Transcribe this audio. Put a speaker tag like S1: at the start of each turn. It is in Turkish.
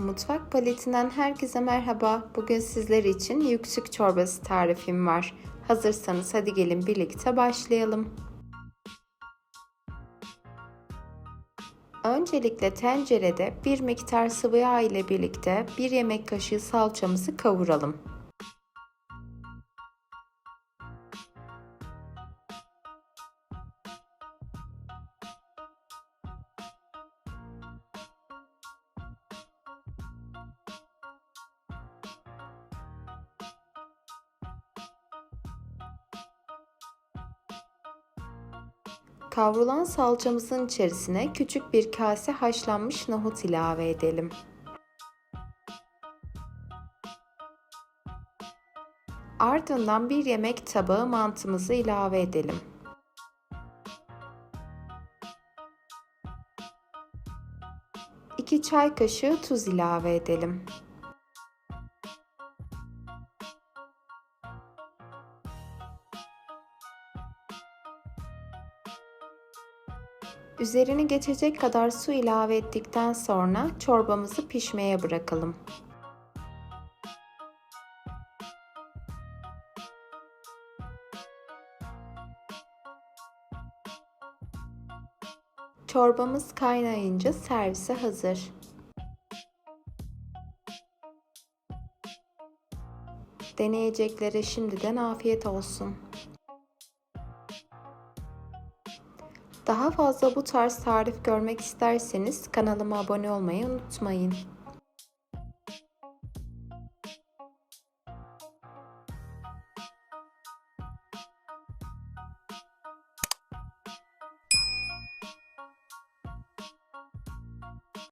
S1: Mutfak paletinden herkese merhaba. Bugün sizler için yüksük çorbası tarifim var. Hazırsanız hadi gelin birlikte başlayalım. Öncelikle tencerede bir miktar sıvı yağ ile birlikte bir yemek kaşığı salçamızı kavuralım. Kavrulan salçamızın içerisine küçük bir kase haşlanmış nohut ilave edelim. Ardından bir yemek tabağı mantımızı ilave edelim. İki çay kaşığı tuz ilave edelim. Üzerini geçecek kadar su ilave ettikten sonra çorbamızı pişmeye bırakalım. Çorbamız kaynayınca servise hazır. Deneyeceklere şimdiden afiyet olsun. Daha fazla bu tarz tarif görmek isterseniz kanalıma abone olmayı unutmayın.